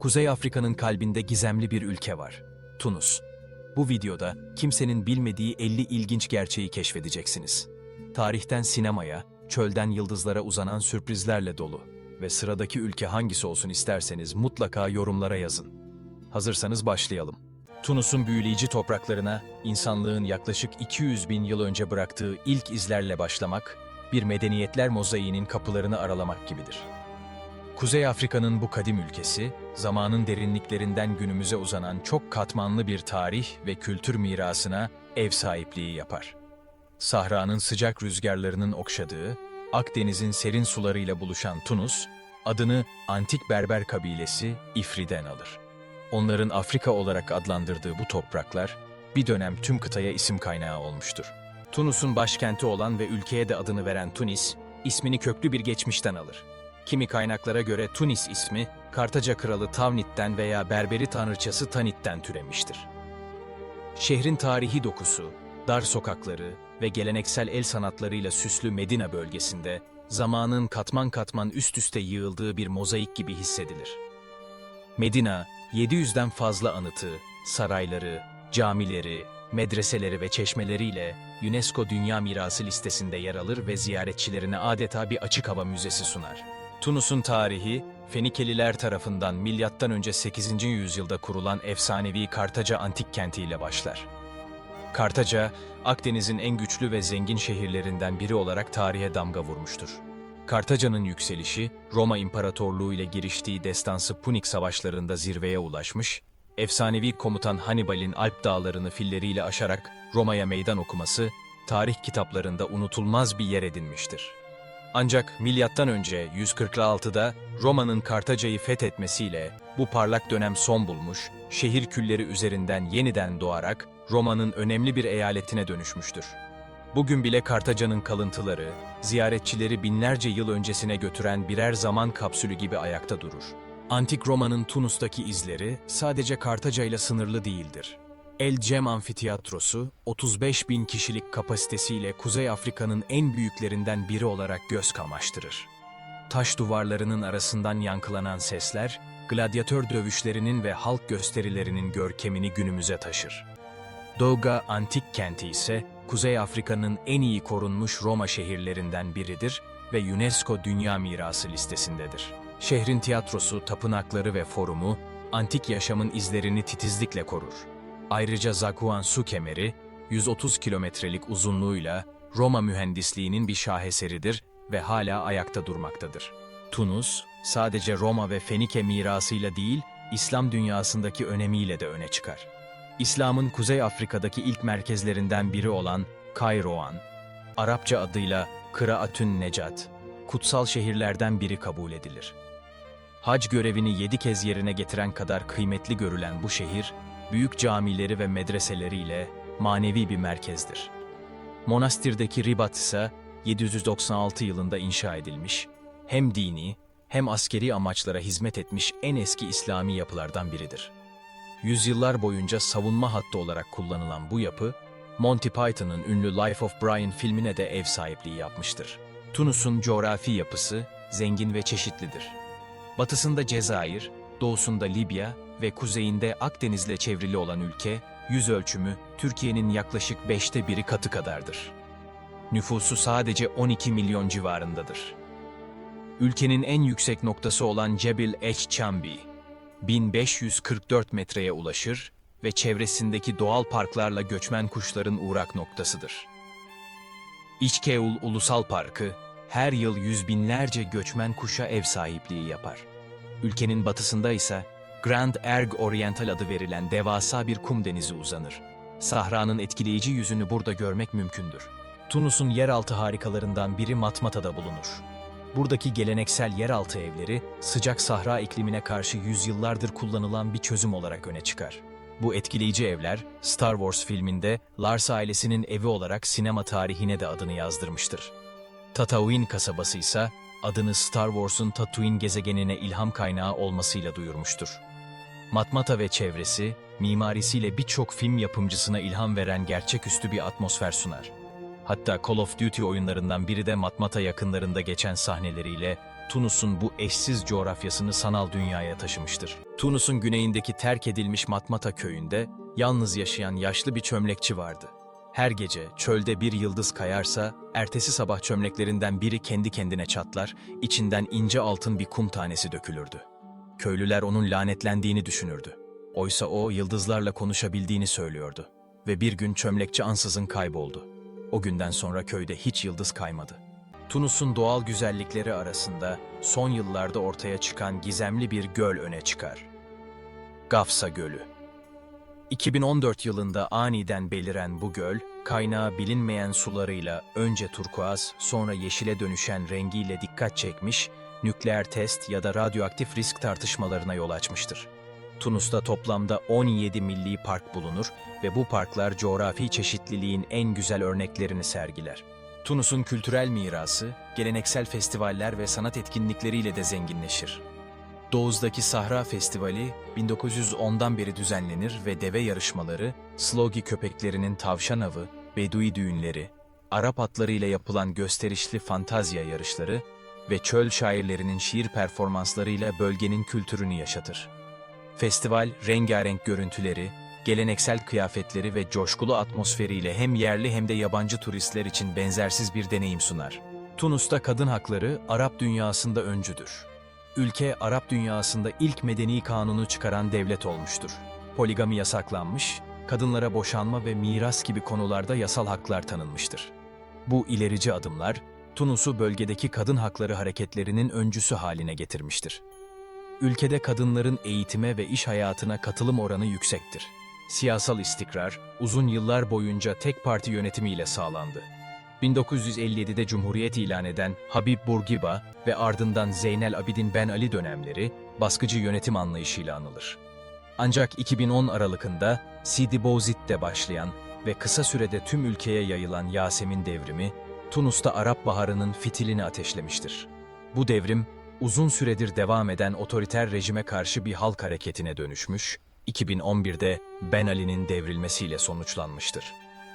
Kuzey Afrika'nın kalbinde gizemli bir ülke var. Tunus. Bu videoda kimsenin bilmediği 50 ilginç gerçeği keşfedeceksiniz. Tarihten sinemaya, çölden yıldızlara uzanan sürprizlerle dolu. Ve sıradaki ülke hangisi olsun isterseniz mutlaka yorumlara yazın. Hazırsanız başlayalım. Tunus'un büyüleyici topraklarına insanlığın yaklaşık 200 bin yıl önce bıraktığı ilk izlerle başlamak, bir medeniyetler mozaiğinin kapılarını aralamak gibidir. Kuzey Afrika'nın bu kadim ülkesi, zamanın derinliklerinden günümüze uzanan çok katmanlı bir tarih ve kültür mirasına ev sahipliği yapar. Sahranın sıcak rüzgarlarının okşadığı, Akdeniz'in serin sularıyla buluşan Tunus, adını antik Berber kabilesi İfri'den alır. Onların Afrika olarak adlandırdığı bu topraklar, bir dönem tüm kıtaya isim kaynağı olmuştur. Tunus'un başkenti olan ve ülkeye de adını veren Tunis, ismini köklü bir geçmişten alır. Kimi kaynaklara göre Tunis ismi, Kartaca kralı Tavnit'ten veya Berberi tanrıçası Tanit'ten türemiştir. Şehrin tarihi dokusu, dar sokakları ve geleneksel el sanatlarıyla süslü Medina bölgesinde zamanın katman katman üst üste yığıldığı bir mozaik gibi hissedilir. Medina, 700'den fazla anıtı, sarayları, camileri, medreseleri ve çeşmeleriyle UNESCO Dünya Mirası listesinde yer alır ve ziyaretçilerine adeta bir açık hava müzesi sunar. Tunus'un tarihi, Fenikeliler tarafından milattan önce 8. yüzyılda kurulan efsanevi Kartaca antik kentiyle başlar. Kartaca, Akdeniz'in en güçlü ve zengin şehirlerinden biri olarak tarihe damga vurmuştur. Kartaca'nın yükselişi, Roma İmparatorluğu ile giriştiği destansı Punik savaşlarında zirveye ulaşmış, efsanevi komutan Hannibal'in Alp dağlarını filleriyle aşarak Roma'ya meydan okuması, tarih kitaplarında unutulmaz bir yer edinmiştir. Ancak milattan önce 146'da Roma'nın Kartaca'yı fethetmesiyle bu parlak dönem son bulmuş, şehir külleri üzerinden yeniden doğarak Roma'nın önemli bir eyaletine dönüşmüştür. Bugün bile Kartaca'nın kalıntıları, ziyaretçileri binlerce yıl öncesine götüren birer zaman kapsülü gibi ayakta durur. Antik Roma'nın Tunus'taki izleri sadece Kartaca ile sınırlı değildir. El Cem Amfiteyatrosu, 35 bin kişilik kapasitesiyle Kuzey Afrika'nın en büyüklerinden biri olarak göz kamaştırır. Taş duvarlarının arasından yankılanan sesler, gladyatör dövüşlerinin ve halk gösterilerinin görkemini günümüze taşır. Doga Antik Kenti ise Kuzey Afrika'nın en iyi korunmuş Roma şehirlerinden biridir ve UNESCO Dünya Mirası listesindedir. Şehrin tiyatrosu, tapınakları ve forumu antik yaşamın izlerini titizlikle korur. Ayrıca Zakuan su kemeri 130 kilometrelik uzunluğuyla Roma mühendisliğinin bir şaheseridir ve hala ayakta durmaktadır. Tunus, sadece Roma ve Fenike mirasıyla değil, İslam dünyasındaki önemiyle de öne çıkar. İslam'ın Kuzey Afrika'daki ilk merkezlerinden biri olan Kairoan, Arapça adıyla Kıraatün Necat, kutsal şehirlerden biri kabul edilir. Hac görevini yedi kez yerine getiren kadar kıymetli görülen bu şehir, büyük camileri ve medreseleriyle manevi bir merkezdir. Monastirdeki Ribat ise 796 yılında inşa edilmiş, hem dini hem askeri amaçlara hizmet etmiş en eski İslami yapılardan biridir. Yüzyıllar boyunca savunma hattı olarak kullanılan bu yapı, Monty Python'ın ünlü Life of Brian filmine de ev sahipliği yapmıştır. Tunus'un coğrafi yapısı zengin ve çeşitlidir. Batısında Cezayir, doğusunda Libya ve kuzeyinde Akdeniz'le çevrili olan ülke, yüz ölçümü Türkiye'nin yaklaşık beşte biri katı kadardır. Nüfusu sadece 12 milyon civarındadır. Ülkenin en yüksek noktası olan Cebil Eç Chambi, 1544 metreye ulaşır ve çevresindeki doğal parklarla göçmen kuşların uğrak noktasıdır. İçkeul Ulusal Parkı, her yıl yüz binlerce göçmen kuşa ev sahipliği yapar. Ülkenin batısında ise Grand Erg Oriental adı verilen devasa bir kum denizi uzanır. Sahranın etkileyici yüzünü burada görmek mümkündür. Tunus'un yeraltı harikalarından biri Matmata'da bulunur. Buradaki geleneksel yeraltı evleri, sıcak sahra iklimine karşı yüzyıllardır kullanılan bir çözüm olarak öne çıkar. Bu etkileyici evler, Star Wars filminde Lars ailesinin evi olarak sinema tarihine de adını yazdırmıştır. Tatooine kasabası ise adını Star Wars'un Tatooine gezegenine ilham kaynağı olmasıyla duyurmuştur. Matmata ve çevresi, mimarisiyle birçok film yapımcısına ilham veren gerçeküstü bir atmosfer sunar. Hatta Call of Duty oyunlarından biri de Matmata yakınlarında geçen sahneleriyle Tunus'un bu eşsiz coğrafyasını sanal dünyaya taşımıştır. Tunus'un güneyindeki terk edilmiş Matmata köyünde yalnız yaşayan yaşlı bir çömlekçi vardı. Her gece çölde bir yıldız kayarsa, ertesi sabah çömleklerinden biri kendi kendine çatlar, içinden ince altın bir kum tanesi dökülürdü. Köylüler onun lanetlendiğini düşünürdü. Oysa o yıldızlarla konuşabildiğini söylüyordu. Ve bir gün çömlekçi ansızın kayboldu. O günden sonra köyde hiç yıldız kaymadı. Tunus'un doğal güzellikleri arasında son yıllarda ortaya çıkan gizemli bir göl öne çıkar. Gafsa Gölü. 2014 yılında aniden beliren bu göl, kaynağı bilinmeyen sularıyla önce turkuaz, sonra yeşile dönüşen rengiyle dikkat çekmiş, nükleer test ya da radyoaktif risk tartışmalarına yol açmıştır. Tunus'ta toplamda 17 milli park bulunur ve bu parklar coğrafi çeşitliliğin en güzel örneklerini sergiler. Tunus'un kültürel mirası, geleneksel festivaller ve sanat etkinlikleriyle de zenginleşir. Doğu'daki Sahra Festivali 1910'dan beri düzenlenir ve deve yarışmaları, slogi köpeklerinin tavşan avı, bedui düğünleri, Arap atlarıyla yapılan gösterişli fantazya yarışları ve çöl şairlerinin şiir performanslarıyla bölgenin kültürünü yaşatır. Festival, rengarenk görüntüleri, geleneksel kıyafetleri ve coşkulu atmosferiyle hem yerli hem de yabancı turistler için benzersiz bir deneyim sunar. Tunus'ta kadın hakları Arap dünyasında öncüdür. Ülke Arap dünyasında ilk medeni kanunu çıkaran devlet olmuştur. Poligami yasaklanmış, kadınlara boşanma ve miras gibi konularda yasal haklar tanınmıştır. Bu ilerici adımlar, Tunus'u bölgedeki kadın hakları hareketlerinin öncüsü haline getirmiştir. Ülkede kadınların eğitime ve iş hayatına katılım oranı yüksektir. Siyasal istikrar uzun yıllar boyunca tek parti yönetimiyle sağlandı. 1957'de Cumhuriyet ilan eden Habib Bourguiba ve ardından Zeynel Abidin Ben Ali dönemleri baskıcı yönetim anlayışıyla anılır. Ancak 2010 Aralık'ında Sidi Bouzid'de başlayan ve kısa sürede tüm ülkeye yayılan Yasemin devrimi, Tunus'ta Arap Baharı'nın fitilini ateşlemiştir. Bu devrim, uzun süredir devam eden otoriter rejime karşı bir halk hareketine dönüşmüş, 2011'de Ben Ali'nin devrilmesiyle sonuçlanmıştır.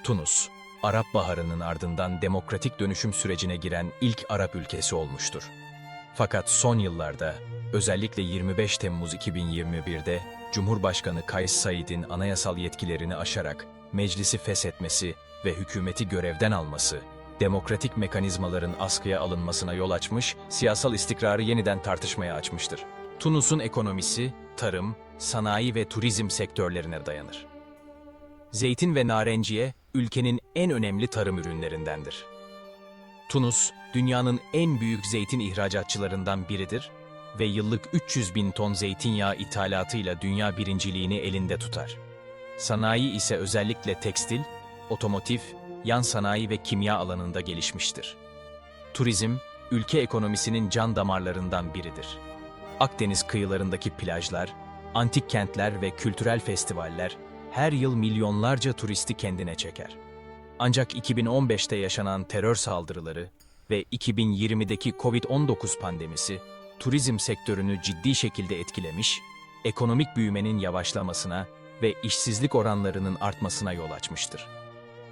Tunus, Arap Baharı'nın ardından demokratik dönüşüm sürecine giren ilk Arap ülkesi olmuştur. Fakat son yıllarda, özellikle 25 Temmuz 2021'de Cumhurbaşkanı Kays Said'in anayasal yetkilerini aşarak meclisi feshetmesi ve hükümeti görevden alması, demokratik mekanizmaların askıya alınmasına yol açmış, siyasal istikrarı yeniden tartışmaya açmıştır. Tunus'un ekonomisi, tarım, sanayi ve turizm sektörlerine dayanır. Zeytin ve narenciye ülkenin en önemli tarım ürünlerindendir. Tunus, dünyanın en büyük zeytin ihracatçılarından biridir ve yıllık 300 bin ton zeytinyağı ithalatıyla dünya birinciliğini elinde tutar. Sanayi ise özellikle tekstil, otomotiv, yan sanayi ve kimya alanında gelişmiştir. Turizm, ülke ekonomisinin can damarlarından biridir. Akdeniz kıyılarındaki plajlar, antik kentler ve kültürel festivaller her yıl milyonlarca turisti kendine çeker. Ancak 2015'te yaşanan terör saldırıları ve 2020'deki Covid-19 pandemisi turizm sektörünü ciddi şekilde etkilemiş, ekonomik büyümenin yavaşlamasına ve işsizlik oranlarının artmasına yol açmıştır.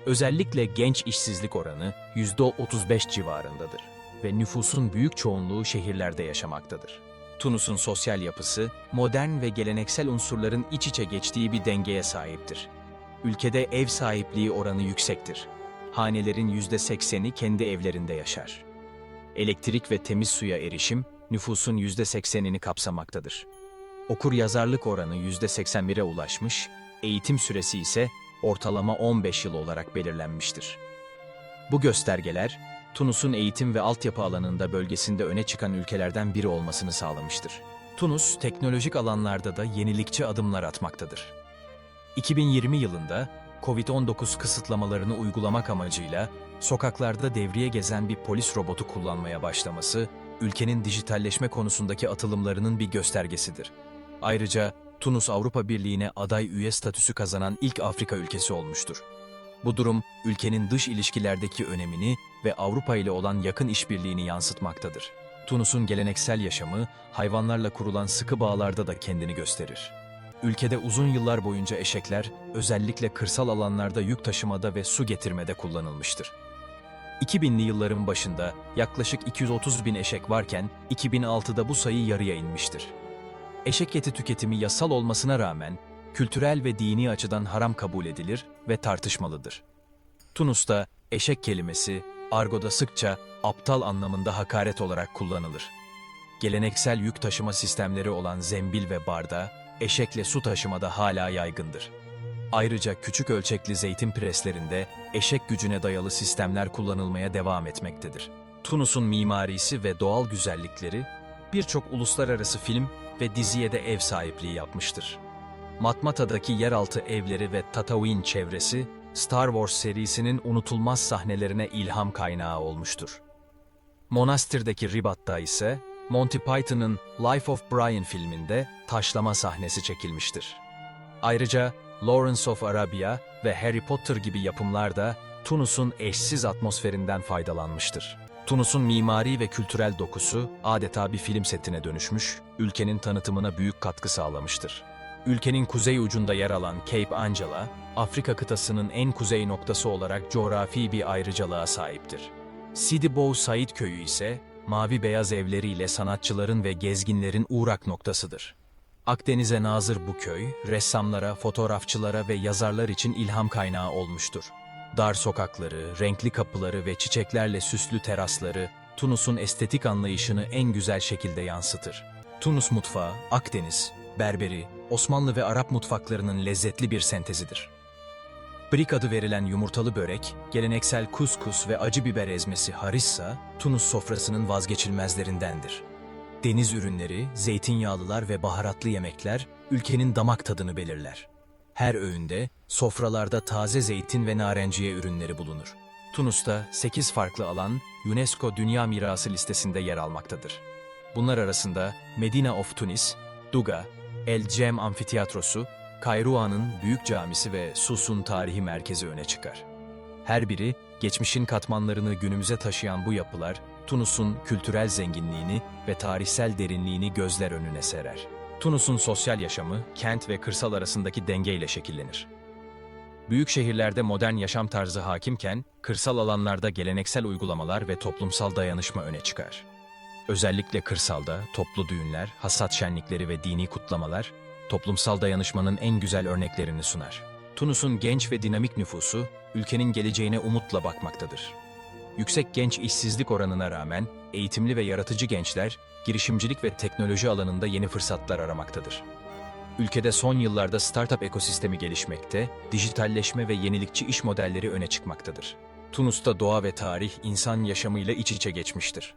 Özellikle genç işsizlik oranı %35 civarındadır ve nüfusun büyük çoğunluğu şehirlerde yaşamaktadır. Tunus'un sosyal yapısı, modern ve geleneksel unsurların iç içe geçtiği bir dengeye sahiptir. Ülkede ev sahipliği oranı yüksektir. Hanelerin %80'i kendi evlerinde yaşar. Elektrik ve temiz suya erişim, nüfusun %80'ini kapsamaktadır. Okur yazarlık oranı %81'e ulaşmış, eğitim süresi ise ortalama 15 yıl olarak belirlenmiştir. Bu göstergeler, Tunus'un eğitim ve altyapı alanında bölgesinde öne çıkan ülkelerden biri olmasını sağlamıştır. Tunus, teknolojik alanlarda da yenilikçi adımlar atmaktadır. 2020 yılında Covid-19 kısıtlamalarını uygulamak amacıyla sokaklarda devriye gezen bir polis robotu kullanmaya başlaması, ülkenin dijitalleşme konusundaki atılımlarının bir göstergesidir. Ayrıca Tunus Avrupa Birliği'ne aday üye statüsü kazanan ilk Afrika ülkesi olmuştur. Bu durum ülkenin dış ilişkilerdeki önemini ve Avrupa ile olan yakın işbirliğini yansıtmaktadır. Tunus'un geleneksel yaşamı hayvanlarla kurulan sıkı bağlarda da kendini gösterir. Ülkede uzun yıllar boyunca eşekler özellikle kırsal alanlarda yük taşımada ve su getirmede kullanılmıştır. 2000'li yılların başında yaklaşık 230 bin eşek varken 2006'da bu sayı yarıya inmiştir. Eşek eti tüketimi yasal olmasına rağmen kültürel ve dini açıdan haram kabul edilir ve tartışmalıdır. Tunus'ta eşek kelimesi argoda sıkça aptal anlamında hakaret olarak kullanılır. Geleneksel yük taşıma sistemleri olan zembil ve barda eşekle su taşımada hala yaygındır. Ayrıca küçük ölçekli zeytin preslerinde eşek gücüne dayalı sistemler kullanılmaya devam etmektedir. Tunus'un mimarisi ve doğal güzellikleri birçok uluslararası film ve diziye de ev sahipliği yapmıştır. Matmata'daki yeraltı evleri ve Tatooine çevresi Star Wars serisinin unutulmaz sahnelerine ilham kaynağı olmuştur. Monastir'deki Ribat'ta ise Monty Python'ın Life of Brian filminde taşlama sahnesi çekilmiştir. Ayrıca Lawrence of Arabia ve Harry Potter gibi yapımlar da Tunus'un eşsiz atmosferinden faydalanmıştır. Tunus'un mimari ve kültürel dokusu adeta bir film setine dönüşmüş, ülkenin tanıtımına büyük katkı sağlamıştır. Ülkenin kuzey ucunda yer alan Cape Angela, Afrika kıtasının en kuzey noktası olarak coğrafi bir ayrıcalığa sahiptir. Sidi Bou Said köyü ise mavi beyaz evleriyle sanatçıların ve gezginlerin uğrak noktasıdır. Akdeniz'e nazır bu köy, ressamlara, fotoğrafçılara ve yazarlar için ilham kaynağı olmuştur. Dar sokakları, renkli kapıları ve çiçeklerle süslü terasları, Tunus'un estetik anlayışını en güzel şekilde yansıtır. Tunus mutfağı, Akdeniz, Berberi, Osmanlı ve Arap mutfaklarının lezzetli bir sentezidir. Brik adı verilen yumurtalı börek, geleneksel kuskus ve acı biber ezmesi harissa, Tunus sofrasının vazgeçilmezlerindendir. Deniz ürünleri, zeytinyağlılar ve baharatlı yemekler ülkenin damak tadını belirler. Her öğünde sofralarda taze zeytin ve narenciye ürünleri bulunur. Tunus'ta 8 farklı alan UNESCO Dünya Mirası listesinde yer almaktadır. Bunlar arasında Medina of Tunis, Duga, El Cem Amfiteyatrosu, Kayruan'ın Büyük Camisi ve Sus'un tarihi merkezi öne çıkar. Her biri geçmişin katmanlarını günümüze taşıyan bu yapılar, Tunus'un kültürel zenginliğini ve tarihsel derinliğini gözler önüne serer. Tunus'un sosyal yaşamı, kent ve kırsal arasındaki dengeyle şekillenir. Büyük şehirlerde modern yaşam tarzı hakimken, kırsal alanlarda geleneksel uygulamalar ve toplumsal dayanışma öne çıkar. Özellikle kırsalda toplu düğünler, hasat şenlikleri ve dini kutlamalar, toplumsal dayanışmanın en güzel örneklerini sunar. Tunus'un genç ve dinamik nüfusu, ülkenin geleceğine umutla bakmaktadır. Yüksek genç işsizlik oranına rağmen eğitimli ve yaratıcı gençler girişimcilik ve teknoloji alanında yeni fırsatlar aramaktadır. Ülkede son yıllarda startup ekosistemi gelişmekte, dijitalleşme ve yenilikçi iş modelleri öne çıkmaktadır. Tunus'ta doğa ve tarih insan yaşamıyla iç içe geçmiştir.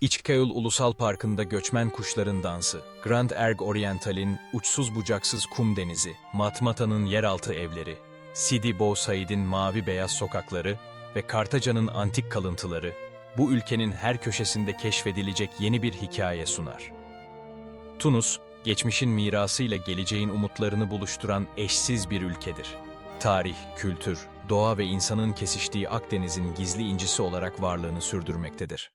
İçkayul Ulusal Parkı'nda göçmen kuşların dansı, Grand Erg Oriental'in uçsuz bucaksız kum denizi, Matmata'nın yeraltı evleri, Sidi Bou Said'in mavi beyaz sokakları ve Kartaca'nın antik kalıntıları, bu ülkenin her köşesinde keşfedilecek yeni bir hikaye sunar. Tunus, geçmişin mirasıyla geleceğin umutlarını buluşturan eşsiz bir ülkedir. Tarih, kültür, doğa ve insanın kesiştiği Akdeniz'in gizli incisi olarak varlığını sürdürmektedir.